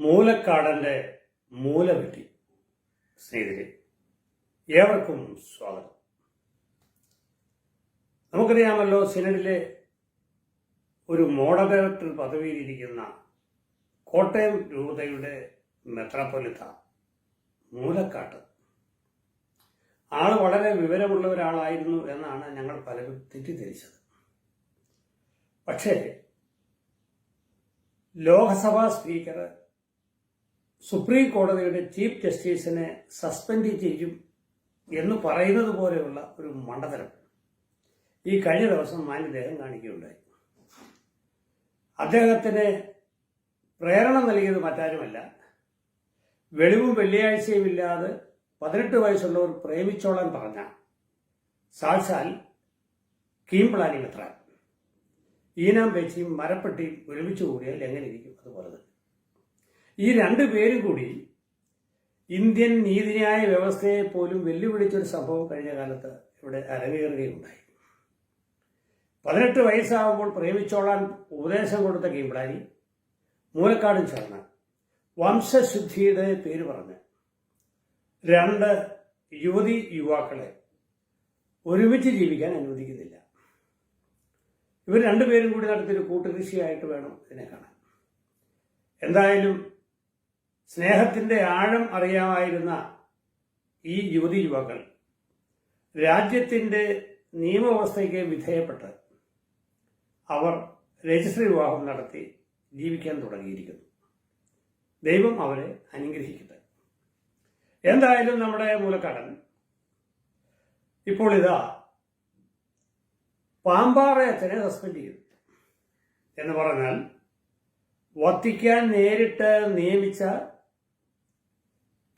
മൂലക്കാടന്റെ മൂലവിധി. സ്നേഹിതരെ ഏവർക്കും സ്വാഗതം. നമുക്കറിയാമല്ലോ സിനഡിലെ ഒരു മോഡറേറ്റർ പദവിയിലിരിക്കുന്ന കോട്ടയം രൂപതയുടെ മെത്രാപ്പൊലിത്ത മൂലക്കാട്ട്. ആൾ വളരെ വിവരമുള്ള ഒരാളായിരുന്നു എന്നാണ് ഞങ്ങൾ പലരും തെറ്റിദ്ധരിച്ചത്. പക്ഷേ ലോക്സഭാ സ്പീക്കർ സുപ്രീം കോടതിയുടെ ചീഫ് ജസ്റ്റിസിനെ സസ്പെൻഡ് ചെയ്യും എന്ന് പറയുന്നത് പോലെയുള്ള ഒരു മണ്ഡലം ഈ കഴിഞ്ഞ ദിവസം മാന്യദേഹം കാണിക്കുകയുണ്ടായി. അദ്ദേഹത്തിന് പ്രേരണ നൽകിയത് മറ്റാരുമല്ല. വെളിവും വെള്ളിയാഴ്ചയും ഇല്ലാതെ പതിനെട്ട് വയസ്സുള്ളവർ പ്രേമിച്ചോളാൻ പറഞ്ഞ സാക്ഷാൽ കീം പ്ലാനിങ് എത്ര ഈനാം പേച്ചിയും മരപ്പെട്ടിയും ഒരുമിച്ച് കൂടിയാൽ എങ്ങനെ ഇരിക്കും അതുപോലെ തന്നെ. ഈ രണ്ടു പേരും കൂടി ഇന്ത്യൻ നീതിന്യായ വ്യവസ്ഥയെ പോലും വെല്ലുവിളിച്ചൊരു സംഭവം കഴിഞ്ഞ കാലത്ത് ഇവിടെ അരങ്ങേറുകയുണ്ടായി. പതിനെട്ട് വയസ്സാകുമ്പോൾ പ്രേമിച്ചോളാൻ ഉപദേശം കൊടുത്ത കീമ്പ്ലാനി മൂലക്കാടും ചേർന്ന് വംശശുദ്ധിയുടെ പേര് പറഞ്ഞ് രണ്ട് യുവതി യുവാക്കളെ ഒരുമിച്ച് ജീവിക്കാൻ അനുവദിക്കുന്നില്ല. ഇവർ രണ്ടുപേരും കൂടി നടത്തിയൊരു കൂട്ടുകൃഷിയായിട്ട് വേണം ഇതിനെ കാണാൻ. എന്തായാലും സ്നേഹത്തിന്റെ ആഴം അറിയാമായിരുന്ന ഈ യുവതി യുവാക്കൾ രാജ്യത്തിന്റെ നിയമവ്യവസ്ഥയ്ക്ക് വിധേയപ്പെട്ട് അവർ രജിസ്ട്രി വിവാഹം നടത്തി ജീവിക്കാൻ തുടങ്ങിയിരിക്കുന്നു. ദൈവം അവരെ അനുഗ്രഹിക്കട്ടെ. എന്തായാലും നമ്മുടെ മൂലക്കാടൻ ഇപ്പോൾ ഇതാ പാമ്പാറ അച്ഛനെ സസ്പെൻഡ് ചെയ്തു. എന്ന് പറഞ്ഞാൽ വത്തിക്കാൻ നേരിട്ട് നിയമിച്ച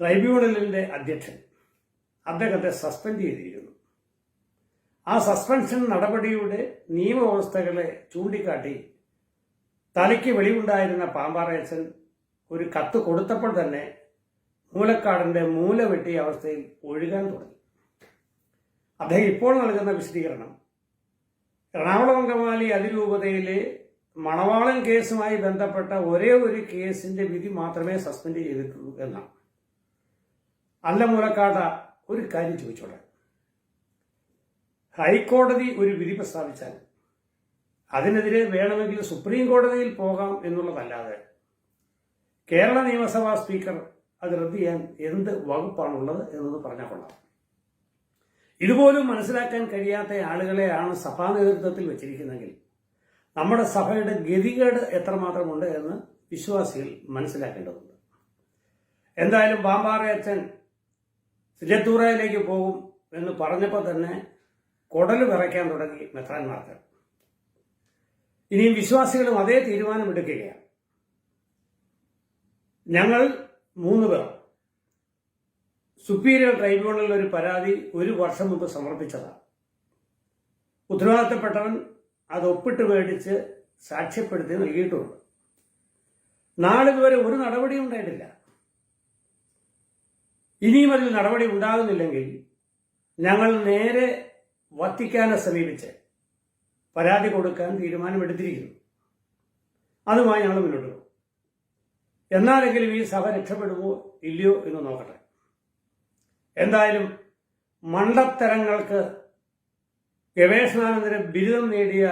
ട്രൈബ്യൂണലിന്റെ അധ്യക്ഷൻ അദ്ദേഹത്തെ സസ്പെൻഡ് ചെയ്തിരിക്കുന്നു. ആ സസ്പെൻഷൻ നടപടിയുടെ നിയമവ്യവസ്ഥകളെ ചൂണ്ടിക്കാട്ടി തലയ്ക്ക് വെളിവുണ്ടായിരുന്ന പാമ്പാറയച്ചൻ ഒരു കത്ത് കൊടുത്തപ്പോൾ തന്നെ മൂലക്കാടിന്റെ മൂല വെട്ടിയ അവസ്ഥയിൽ ഒഴുകാൻ തുടങ്ങി. അദ്ദേഹം ഇപ്പോൾ നൽകുന്ന വിശദീകരണം എറണാകുളം അങ്കമാലി അതിരൂപതയിലെ മണവാളൻ കേസുമായി ബന്ധപ്പെട്ട ഒരേ ഒരു കേസിന്റെ വിധി മാത്രമേ സസ്പെൻഡ് ചെയ്തിട്ടുള്ളൂ എന്നാണ്. അല്ല മൂലക്കാട ഒരു കാര്യം ചോദിച്ചോളെ ഹൈക്കോടതി ഒരു വിധി പ്രസ്താവിച്ചാൽ അതിനെതിരെ വേണമെങ്കിൽ സുപ്രീം കോടതിയിൽ പോകാം എന്നുള്ളതല്ലാതെ കേരള നിയമസഭാ സ്പീക്കർ അത് റദ്ദ് ചെയ്യാൻ എന്ത് വകുപ്പാണുള്ളത് എന്നത് പറഞ്ഞാൽ കൊള്ളാം. ഇതുപോലും മനസ്സിലാക്കാൻ കഴിയാത്ത ആളുകളെയാണ് സഭാ നേതൃത്വത്തിൽ വെച്ചിരിക്കുന്നതെങ്കിൽ നമ്മുടെ സഭയുടെ ഗതികേട് എത്രമാത്രമുണ്ട് എന്ന് വിശ്വാസികൾ മനസ്സിലാക്കേണ്ടതുണ്ട്. എന്തായാലും പാമ്പാറ അച്ഛൻ സിജത്തൂറയിലേക്ക് പോകും എന്ന് പറഞ്ഞപ്പോൾ തന്നെ കുടൽ വിറയ്ക്കാൻ തുടങ്ങി മെത്രാൻമാർക്ക്. ഇനിയും വിശ്വാസികളും അതേ തീരുമാനമെടുക്കുകയാണ് ഞങ്ങൾ മൂന്ന് പേർ. സുപ്പീരിയർ ട്രൈബ്യൂണലിൽ ഒരു പരാതി ഒരു വർഷം മുമ്പ് സമർപ്പിച്ചതാണ്. ഉത്തരവാദിത്തപ്പെട്ടവൻ അത് ഒപ്പിട്ട് മേടിച്ച് സാക്ഷ്യപ്പെടുത്തി നൽകിയിട്ടുണ്ട്. നാളിതുവരെ ഒരു നടപടിയും ഉണ്ടായിട്ടില്ല. ഇനിയും അതിൽ നടപടി ഉണ്ടാകുന്നില്ലെങ്കിൽ ഞങ്ങൾ നേരെ വത്തിക്കാനെ സമീപിച്ച് പരാതി കൊടുക്കാൻ തീരുമാനമെടുത്തിരിക്കുന്നു. അതുമായി ഞങ്ങൾ മുന്നോട്ട് പോകും. എന്നാലെങ്കിലും ഈ സഭ രക്ഷപ്പെടുമോ ഇല്ലയോ എന്ന് നോക്കട്ടെ. എന്തായാലും മണ്ടത്തരങ്ങൾക്ക് ഗവേഷണാനന്തര ബിരുദം നേടിയ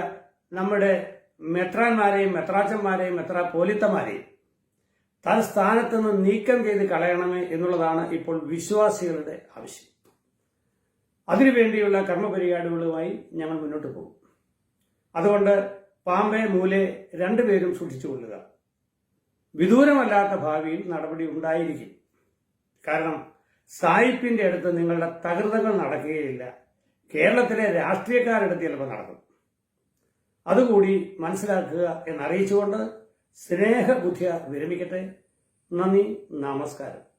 നമ്മുടെ മെത്രാന്മാരെയും മെത്രാച്ചന്മാരെയും മെത്രാ പോലിത്തമാരെയും താൻ സ്ഥാനത്ത് നിന്ന് നീക്കം ചെയ്ത് കളയണമേ എന്നുള്ളതാണ് ഇപ്പോൾ വിശ്വാസികളുടെ ആവശ്യം. അതിനുവേണ്ടിയുള്ള കർമ്മപരിപാടികളുമായി ഞങ്ങൾ മുന്നോട്ട് പോകും. അതുകൊണ്ട് പാമ്പെ മൂലെ രണ്ടുപേരും സൂക്ഷിച്ചുകൊള്ളുക വിദൂരമല്ലാത്ത ഭാവിയിൽ നടപടി ഉണ്ടായിരിക്കും. കാരണം സായിപ്പിന്റെ അടുത്ത് നിങ്ങളുടെ തകൃതങ്ങൾ നടക്കുകയില്ല. കേരളത്തിലെ രാഷ്ട്രീയക്കാരുടെ ചിലപ്പോൾ നടക്കും. അതുകൂടി മനസ്സിലാക്കുക എന്നറിയിച്ചുകൊണ്ട് സ്നേഹബുദ്ധിയ വിരമിക്കട്ടെ. നന്ദി നമസ്കാരം.